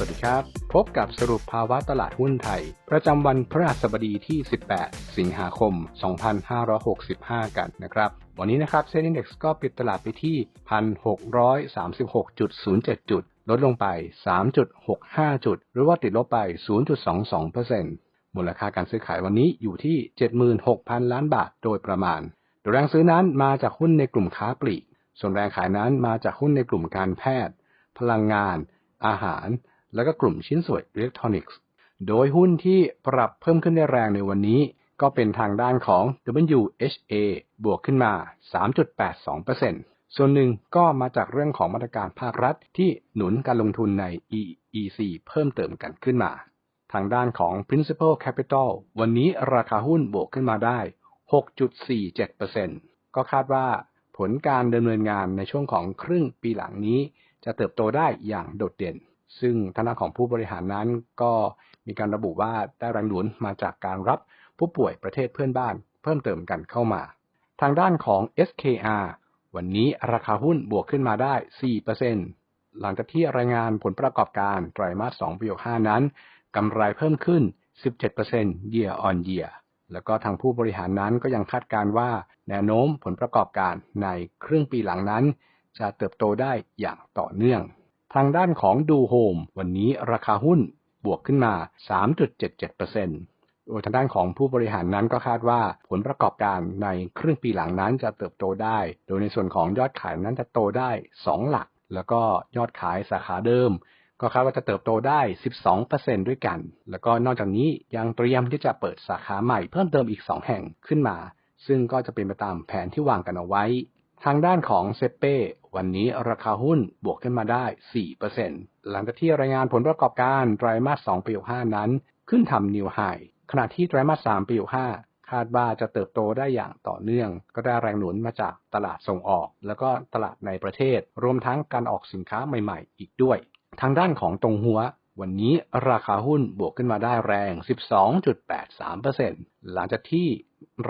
สวัสดีครับ พบกับสรุปภาวะตลาดหุ้นไทย ประจำวันพฤหัสบดีที่ 18 สิงหาคม 2565 กันนะครับ วันนี้นะครับเซ็นดี Index ก็ปิดตลาดไปที่ 1,636.07 จุด ลดลงไป 3.65 จุด หรือว่าติดลบไป 0.22%มูลค่าการซื้อขายวันนี้อยู่ที่ 76,000 ล้านบาทโดยประมาณ โดยแรงซื้อนั้นมาจากหุ้นในกลุ่มค้าปลีก ส่วนแรงขายนั้นมาจากหุ้นในกลุ่มการแพทย์ พลังงานอาหาร และก็กลุ่มชิ้นส่วนอิเล็กทรอนิกส์ โดยหุ้นที่ปรับเพิ่มขึ้นได้แรงในวันนี้ ก็เป็นทางด้านของ WHA บวกขึ้นมา 3.82%ส่วนหนึ่งก็มาจากเรื่องของมาตรการภาครัฐที่หนุนการลงทุนใน EEC เพิ่มเติมกันขึ้นมา ทางด้านของ Principal Capital วันนี้ราคาหุ้นบวกขึ้นมาได้ 6.47%ก็คาดว่าผลการดำเนินงานในช่วงของครึ่งปีหลังนี้ จะเติบโตได้อย่างโดดเด่น ซึ่งทางด้านของผู้บริหารนั้นก็มีการระบุว่าได้แรงหนุนมาจากการรับผู้ป่วยประเทศเพื่อนบ้าน เพิ่มเติมกันเข้ามา ทางด้านของ SKR วันนี้ราคาหุ้นบวกขึ้นมาได้ 4%หลังจากที่รายงานผลประกอบการไตรมาส2ปี65นั้นกำไรเพิ่มขึ้น 17% year on year แล้วก็ทางผู้บริหารนั้นก็ยังคาดการว่าแนวโน้มผลประกอบการในครึ่งปีหลังนั้น จะเติบโตได้อย่างต่อเนื่อง ทางด้านของดูโฮมวันนี้ราคาหุ้นบวกขึ้นมา 3.77%โดยทางด้านของผู้บริหารนั้นก็คาดว่าผลประกอบการในครึ่งปีหลังนั้นจะเติบโตได้ โดยในส่วนของยอดขายนั้นจะโตได้ 2 หลัก แล้วก็ยอดขายสาขาเดิม ก็คาดว่าจะเติบโตได้ 12%ด้วยกัน แล้วก็นอกจากนี้ยังเตรียมที่จะเปิดสาขาใหม่เพิ่มเติมอีก 2 แห่งขึ้นมา ซึ่งก็จะเป็นไปตามแผนที่วางกันเอาไว้ ทางด้านของเซเป้วันนี้ราคาหุ้นบวกขึ้นมาได้ 4%หลังจากที่รายงานผลประกอบการไตรมาส 2 ปี65นั้น ขึ้นทำนิวไฮขณะที่ไตรมาส 3 ปี65คาดว่าจะเติบโตได้อย่างต่อเนื่อง ก็ได้แรงหนุนมาจากตลาดส่งออก แล้วก็ตลาดในประเทศ รวมทั้งการออกสินค้าใหม่ๆ อีกด้วย ทางด้านของตรงหัววันนี้ราคาหุ้นบวกขึ้นมาได้แรง 12.83%หลังจากที่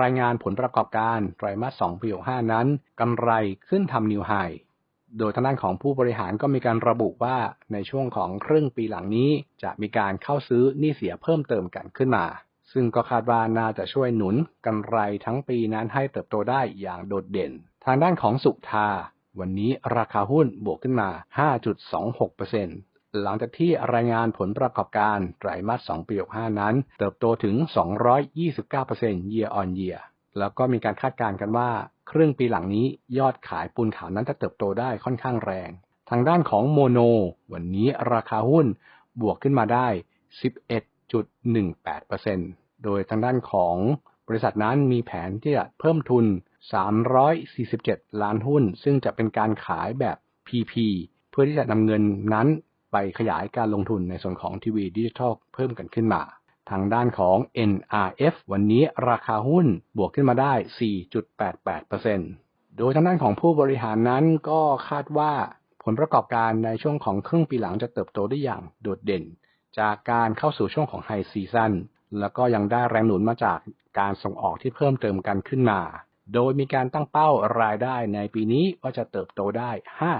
รายงานผลประกอบการไตรมาส2ปี65นั้นกำไรขึ้นทำนิวไฮโดยทางด้านของผู้บริหารก็มีการระบุว่าในช่วงของครึ่งปีหลังนี้ จะมีการเข้าซื้อหนี้เสียเพิ่มเติมกันขึ้นมา ซึ่งก็คาดว่าน่าจะช่วยหนุนกำไรทั้งปีนั้นให้เติบโตได้อย่างโดดเด่น ทางด้านของสุทา วันนี้ราคาหุ้นบวกขึ้นมา 5.26% หลังจากที่รายงานผลประกอบการไตรมาส 2 ปี 65 นั้น เติบโตถึง 229% year on year แล้วก็มีการคาดการณ์กันว่า ครึ่งปีหลังนี้ยอดขายปูนขาวนั้นจะเติบโตได้ค่อนข้างแรง ทางด้านของโมโน วันนี้ราคาหุ้นบวกขึ้นมาได้ 11.18%โดยทางด้านของบริษัทนั้นมีแผนที่จะเพิ่มทุน 347 ล้านหุ้น ซึ่งจะเป็นการขายแบบ PP เพื่อที่จะนำเงินนั้น ไปขยายการลงทุนในส่วนของทีวีดิจิทัลเพิ่มกันขึ้นมา ทางด้านของ NRF วันนี้ราคาหุ้นบวกขึ้นมาได้ 4.88%โดยทางด้านของผู้บริหารนั้นก็คาดว่าผลประกอบการในช่วงของครึ่งปีหลังจะเติบโตได้อย่างโดดเด่น จากการเข้าสู่ช่วงของไฮซีซันแล้วก็ยังได้แรงหนุนมาจากการส่งออกที่เพิ่มเติมกันขึ้นมา โดยมีการตั้งเป้ารายได้ในปีนี้ว่าจะเติบโตได้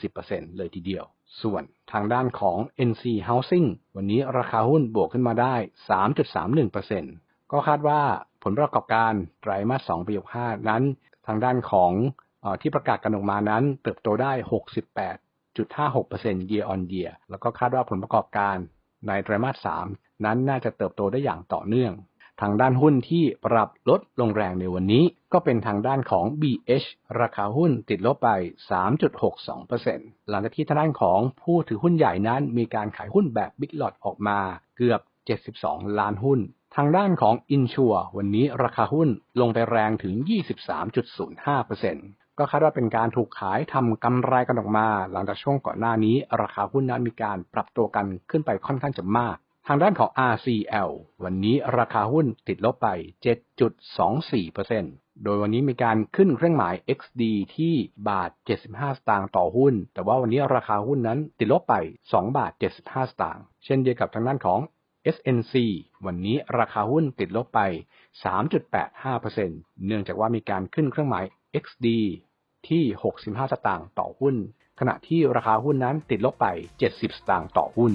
50%เลยทีเดียว ส่วนทางด้านของ NC Housing วันนี้ราคาหุ้นบวกขึ้นมาได้ 3.31%ก็คาดว่าผลประกอบการไตรมาส 2 ปี 65 นั้น ทางด้านของอที่ประกาศกันออกมานั้น เติบโตได้ 68.56% year on year แล้วก็คาดว่าผลประกอบการในไตรมาส 3 นั้นน่าจะเติบโตได้อย่างต่อเนื่อง ทางด้านหุ้นที่ปรับลดลงแรงในวันนี้ ก็เป็นทางด้านของ BH ราคาหุ้นติดลบไป 3.62%หลังจากที่ทางด้านของผู้ถือหุ้นใหญ่นั้นมีการขายหุ้นแบบ Big Lot ออกมาเกือบ 72 ล้านหุ้น ทางด้านของ Insure วันนี้ราคาหุ้นลงไปแรงถึง 23.05%ก็คาดว่าเป็นการถูกขายทำกำไรกันออกมา หลังจากช่วงก่อนหน้านี้ ราคาหุ้นนั้นมีการปรับตัวกันขึ้นไปค่อนข้างจะมาก ทางด้านของ RCL วันนี้ราคาหุ้นติดลบไป 7.24%โดยวันนี้มีการขึ้นเครื่องหมาย XD ที่บาท 75 สตางค์ต่อหุ้น แต่ว่าวันนี้ราคาหุ้นนั้นติดลบไป 2 บาท 75 สตางค์ เช่นเดียวกับทางด้านของ SNC วันนี้ราคาหุ้นติดลบไป 3.85%เนื่องจากว่ามีการขึ้นเครื่องหมาย XD ที่ 65 สตางค์ต่อหุ้น ขณะที่ราคาหุ้นนั้นติดลบไป 70 สตางค์ต่อหุ้น